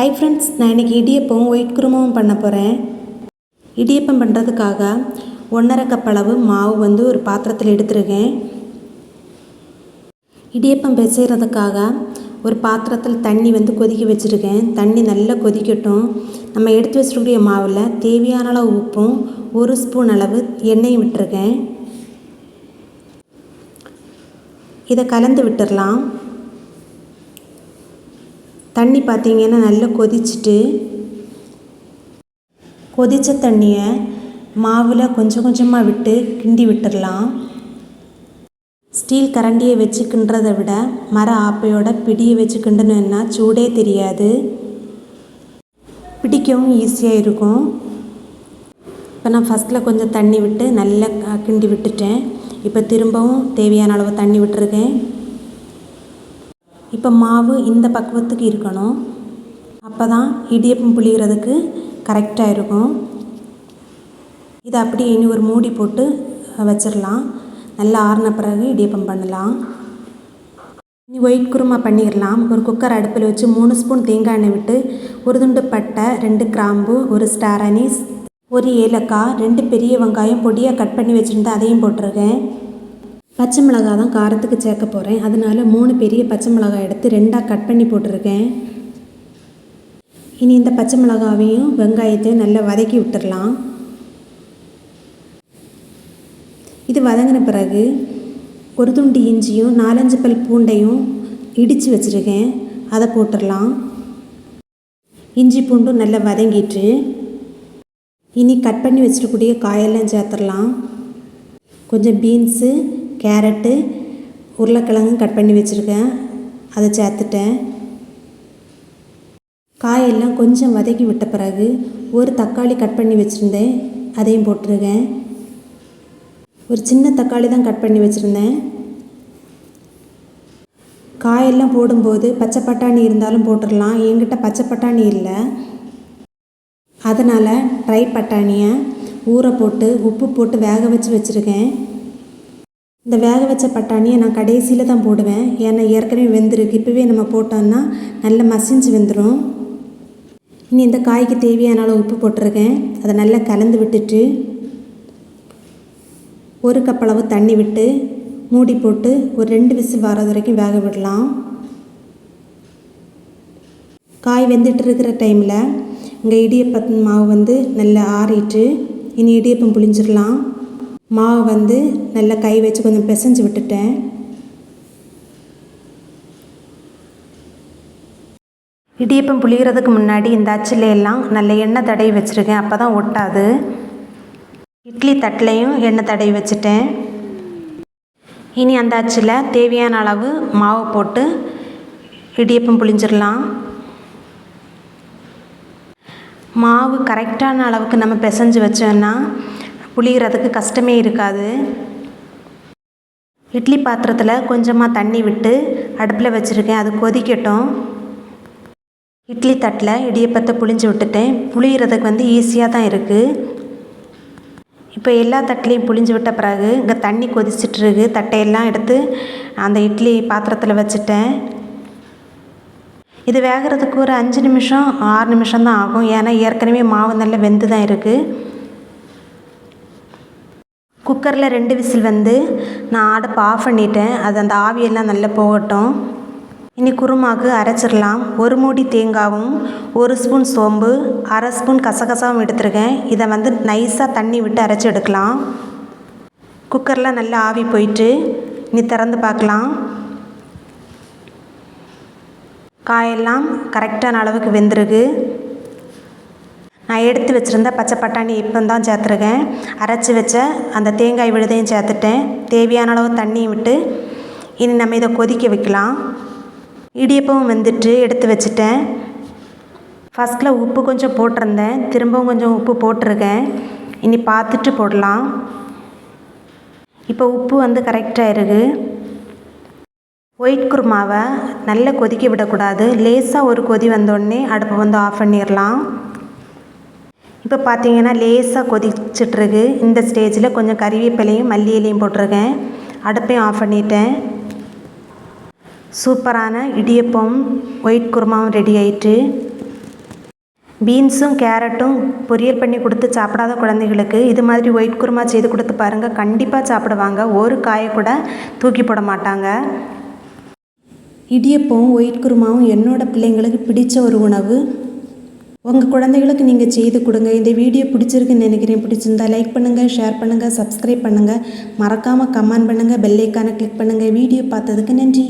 Hi friends நான் இன்றைக்கி idiyappam white குருமாவும் பண்ண போகிறேன் இடியப்பம் பண்ணுறதுக்காக ஒன்றரை கப் அளவு மாவு வந்து ஒரு பாத்திரத்தில் எடுத்துருக்கேன். இடியப்பம் பிசைகிறதுக்காக ஒரு பாத்திரத்தில் தண்ணி வந்து கொதிக்க வச்சுருக்கேன். தண்ணி நல்லா கொதிக்கட்டும். நம்ம எடுத்து வச்சிருக்கக்கூடிய மாவில் தேவையான அளவு உப்பும் ஒரு ஸ்பூன் அளவு எண்ணெயும் விட்டுருக்கேன். இதை கலந்து விட்டுடலாம் தண்ணி பார்த்தீங்கன்னா நல்லா கொதிச்சுட்டு கொதித்த தண்ணியை மாவில் கொஞ்சம் கொஞ்சமாக விட்டு கிண்டி விட்டுடலாம் ஸ்டீல் கரண்டியை வச்சு கிண்டுறதை விட மர ஆப்பையோட பிடியை வச்சு கிண்டணுன்னா சூடே தெரியாது. பிடிக்கவும் ஈஸியாக இருக்கும். இப்போ நான் ஃபஸ்ட்டில் கொஞ்சம் தண்ணி விட்டு நல்லா கிண்டி விட்டுட்டேன். இப்போ திரும்பவும் தேவையான அளவு தண்ணி விட்டுருக்கேன். இப்போ மாவு இந்த பக்குவத்துக்கு இருக்கணும். அப்போ தான் இடியப்பம் புளிகிறதுக்கு கரெக்டாக இருக்கும். இதை அப்படியே இனி ஒரு மூடி போட்டு வச்சிடலாம் நல்லா ஆறின பிறகு இடியப்பம் பண்ணலாம். இனி ஒயிட் குருமா பண்ணிடலாம் ஒரு குக்கர் அடுப்பில் வச்சு மூணு ஸ்பூன் தேங்காய் எண்ணெய் விட்டு ஒரு துண்டு பட்டை ரெண்டு கிராம்பு ஒரு ஸ்டார் அனீஸ் ஒரு ஏலக்காய் ரெண்டு பெரிய வெங்காயம் பொடியாக கட் பண்ணி வச்சுருந்தேன் அதையும் போட்டிருக்கேன். பச்சை மிளகா தான் காரத்துக்கு சேர்க்க போகிறேன் அதனால் மூணு பெரிய பச்சை மிளகாய் எடுத்து ரெண்டாக கட் பண்ணி போட்டிருக்கேன். இனி இந்த பச்சை மிளகாவையும் வெங்காயத்தையும் நல்லா வதக்கி விட்டுடலாம் இது வதங்கின பிறகு ஒரு துண்டு இஞ்சியும் நாலஞ்சு பல் பூண்டையும் இடித்து வச்சுருக்கேன். அதை போட்டுடலாம் இஞ்சி பூண்டும் நல்லா வதங்கிட்டு இனி கட் பண்ணி வச்சிருக்கக்கூடிய காயெல்லாம் சேர்த்துடலாம் கொஞ்சம் பீன்ஸு கேரட்டு உருளைக்கிழங்கும் கட் பண்ணி வச்சுருக்கேன். அதை சேர்த்துட்டேன். காயெல்லாம் கொஞ்சம் வதக்கி விட்ட பிறகு ஒரு தக்காளி கட் பண்ணி வச்சுருந்தேன். அதையும் போட்டிருக்கேன். ஒரு சின்ன தக்காளி தான் கட் பண்ணி வச்சுருந்தேன். காயெல்லாம் போடும்போது பச்சை பட்டாணி இருந்தாலும் போட்டுடலாம். என்கிட்ட பச்சை பட்டாணி இல்லை. அதனால் ட்ரை பட்டாணியை ஊற போட்டு உப்பு போட்டு வேக வச்சு வச்சுருக்கேன். இந்த வேக வச்ச பட்டாணியை நான் கடைசியில் தான் போடுவேன். ஏன்னா ஏற்கனவே வெந்திருக்கு. இப்போவே நம்ம போட்டோம்னா நல்லா மசிஞ்சு வெந்துடும் இனி இந்த காய்க்கு தேவையான அளவு உப்பு போட்டிருக்கேன். அதை நல்லா கலந்து விட்டுட்டு ஒரு கப் அளவு தண்ணி விட்டு மூடி போட்டு ஒரு ரெண்டு விசில் வர்றது வரைக்கும் வேக விடலாம். காய் வெந்துட்டு இருக்கிற டைமில் இங்கே இடியப்பத்தின் மாவு வந்து நல்லா ஆறிட்டு இனி இடியப்பம் புளிஞ்சிடலாம் மாவு வந்து நல்லா கை வச்சு கொஞ்சம் பிசைஞ்சு விட்டுட்டேன். இடியப்பம் புளிகிறதுக்கு முன்னாடி இந்த அச்சில் எல்லாம் நல்ல எண்ணெய் தடவி வச்சுருக்கேன். அப்போ தான் ஒட்டாது. இட்லி தட்டிலையும் எண்ணெய் தடவி வச்சுட்டேன். இனி அந்த அச்சில் தேவையான அளவு மாவை போட்டு இடியப்பம் புளிஞ்சிடலாம் மாவு கரெக்டான அளவுக்கு நம்ம பிசைஞ்சு வச்சோன்னா புளிகிறதுக்கு கஷ்டமே இருக்காது. இட்லி பாத்திரத்தில் கொஞ்சமாக தண்ணி விட்டு அடுப்பில் வச்சுருக்கேன். அது கொதிக்கட்டும். இட்லி தட்டில் இடியப்பத்தை புளிஞ்சு விட்டுட்டேன். புளிகிறதுக்கு வந்து ஈஸியாக தான் இருக்குது இப்போ எல்லா தட்டிலையும் புளிஞ்சு விட்ட பிறகு இங்கே தண்ணி கொதிச்சிட்ருக்கு தட்டையெல்லாம் எடுத்து அந்த இட்லி பாத்திரத்தில் வச்சுட்டேன். இது வேகிறதுக்கு ஒரு அஞ்சு நிமிஷம் ஆறு நிமிஷம் தான் ஆகும். ஏன்னா ஏற்கனவே மாவு நல்லா வெந்து தான் இருக்குது குக்கரில் ரெண்டு விசில் வந்து நான் அடுப்பு ஆஃப் பண்ணிட்டேன். அது அந்த ஆவியெல்லாம் நல்லா போகட்டும். இனி குருமாக்கு அரைச்சிடலாம். ஒரு மூடி தேங்காவும் ஒரு ஸ்பூன் சோம்பு அரை ஸ்பூன் கசகசாவும் எடுத்துருக்கேன். இதை வந்து நைஸாக தண்ணி விட்டு அரைச்சி எடுக்கலாம். குக்கரில் நல்லா ஆவி போயிட்டு இனி திறந்து பார்க்கலாம். காயெல்லாம் கரெக்டான அளவுக்கு வெந்திருக்கு. நான் எடுத்து வச்சுருந்த பச்சை பட்டாணி இப்போ தான் சேர்த்துருக்கேன். அரைச்சி வச்ச அந்த தேங்காய் விழுதையும் சேர்த்துட்டேன். தேவையான அளவு தண்ணியும் விட்டு இனி நம்ம இதை கொதிக்க வைக்கலாம். இடியப்பவும் வந்துட்டு எடுத்து வச்சுட்டேன். ஃபஸ்ட்டில் உப்பு கொஞ்சம் போட்டிருந்தேன். திரும்பவும் கொஞ்சம் உப்பு போட்டிருக்கேன். இனி பார்த்துட்டு போடலாம். இப்போ உப்பு வந்து கரெக்டாக இருக்குது ஒயிட் குருமாவை நல்லா கொதிக்க விடக்கூடாது. லேசாக ஒரு கொதி வந்தோடனே அடுப்பை வந்து ஆஃப் பண்ணிடலாம். இப்போ பார்த்தீங்கன்னா லேசாக கொதிச்சிட்ருக்கு. இந்த ஸ்டேஜில் கொஞ்சம் கறிவேப்பிலையும் மல்லி இலையும் போட்டிருக்கேன். அடுப்பையும் ஆஃப் பண்ணிட்டேன். சூப்பரான இடியப்பம் ஒயிட் குருமாவும் ரெடி ஆயிட்டு பீன்ஸும் கேரட்டும் பொரியல் பண்ணி கொடுத்து சாப்பிடாத குழந்தைகளுக்கு இது மாதிரி ஒயிட் குருமா செய்து கொடுத்து பாருங்கள் கண்டிப்பாக சாப்பிடுவாங்க. ஒரு காயை கூட தூக்கி போட மாட்டாங்க. இடியப்பம் ஒயிட் குருமாவும் என்னோடய பிள்ளைங்களுக்கு பிடித்த ஒரு உணவு. உங்கள் குழந்தைகளுக்கு நீங்கள் செய்து கொடுங்க. இந்த வீடியோ பிடிச்சிருக்குன்னு நினைக்கிறேன். பிடிச்சிருந்தா லைக் பண்ணுங்கள் ஷேர் பண்ணுங்கள் சப்ஸ்கிரைப் பண்ணுங்கள் மறக்காமல் கமெண்ட் பண்ணுங்கள் பெல்லைக்கான கிளிக் பண்ணுங்கள் வீடியோ பார்த்ததுக்கு நன்றி.